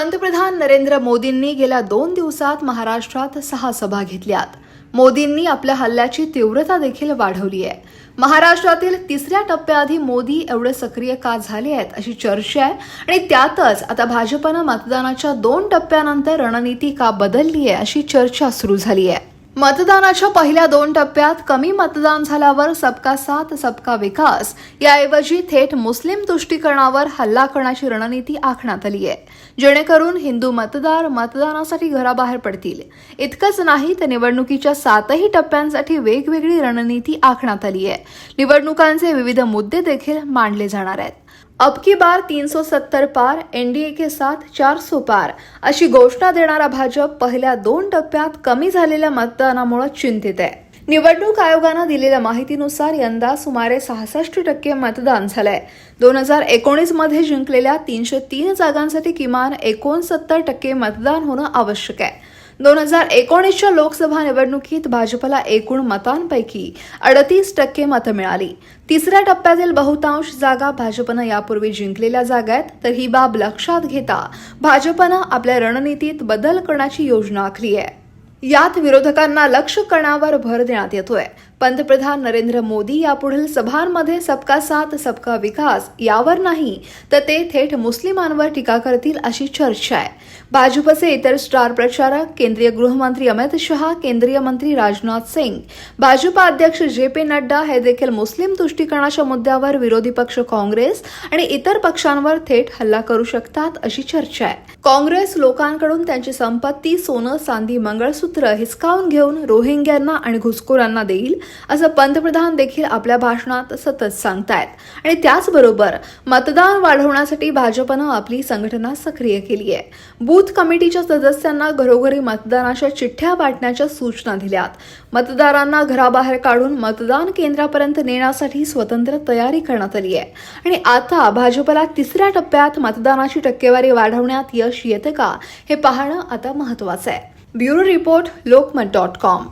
पंतप्रधान नरेंद्र मोदींनी गेल्या दोन दिवसात महाराष्ट्रात सहा सभा घेतल्यात. मोदींनी आपल्या हल्ल्याची तीव्रता देखील वाढवली आहे. महाराष्ट्रातील तिसऱ्या टप्प्याआधी मोदी एवढे सक्रिय का झाले आहेत अशी चर्चा आहे आणि त्यातच आता भाजपनं मतदानाच्या दोन टप्प्यानंतर रणनीती का बदलली आहे अशी चर्चा सुरू झाली आहे. मतदानाच्या पहिल्या दोन टप्प्यात कमी मतदान झाल्यावर सबका साथ सबका विकास याऐवजी थेट मुस्लिम तुष्टीकरणावर हल्ला करण्याची रणनीती आखण्यात आली आहे. जेणेकरून हिंदू मतदार मतदानासाठी घराबाहेर पडतील. इतकंच नाही तर निवडणुकीच्या सातही टप्प्यांसाठी वेगवेगळी रणनीती आखण्यात आली आहे. निवडणुकांचे विविध मुद्दे देखील मांडले जाणार आहेत. अब की बार तीन सौ सत्तर पार एनडीए के साथ 400 पार. अशी घोषणा देणारा भाजप पहिल्या दोन टप्प्यात कमी झालेल्या मतदानामुळे चिंतित आहे. निवडणूक आयोगानं दिलेल्या माहितीनुसार यंदा सुमारे सहासष्ट टक्के मतदान झालंय. दोन हजार एकोणीसमध्ये जिंकलेल्या तीनशे तीन जागांसाठी किमान एकोणसत्तर टक्के मतदान होणं आवश्यक आहे. दोन हजार एकोणीसच्या लोकसभा निवडणुकीत भाजपला एकूण मतांपैकी अडतीस टक्के मतं मिळाली. तिसऱ्या टप्प्यातील बहुतांश जागा भाजपनं यापूर्वी जिंकलेल्या जागा आहेत तर ही बाब लक्षात घेता भाजपनं आपल्या रणनीतीत बदल करण्याची योजना आखली आहे. यात विरोधकांना लक्ष करण्यावर भर देण्यात येतोय. पंतप्रधान नरेंद्र मोदी यापुढील सभांमध्ये सबका साथ सबका विकास यावर नाही तर ते थेट मुस्लिमांवर टीका करतील अशी चर्चा आहे. भाजपचे इतर स्टार प्रचारक केंद्रीय गृहमंत्री अमित शहा केंद्रीय मंत्री राजनाथ सिंग भाजपा अध्यक्ष जे पी नड्डा हे देखील मुस्लिम तुष्टीकरणाच्या मुद्द्यावर विरोधी पक्ष काँग्रेस आणि इतर पक्षांवर थेट हल्ला करू शकतात अशी चर्चा आहे. काँग्रेस लोकांकडून त्यांची संपत्ती सोनं चांदी मंगळसूत्र हिसकावून घेऊन रोहिंग्यांना आणि घुसखोरांना देईल असं पंतप्रधान देखील आपल्या भाषणात सतत सांगतायत. आणि त्याचबरोबर मतदान वाढवण्यासाठी भाजपनं आपली संघटना सक्रिय केली आहे बूथ कमिटीच्या सदस्यांना घरोघरी मतदानाच्या चिठ्ठ्या वाटण्याच्या सूचना दिल्यात. मतदारांना घराबाहेर काढून मतदान केंद्रापर्यंत नेण्यासाठी स्वतंत्र तयारी करण्यात आली आहे. आणि आता भाजपला तिसऱ्या टप्प्यात मतदानाची टक्केवारी वाढवण्यात यश येतं का हे पाहणं आता महत्वाचं आहे. Bureau report Lokmat dot com.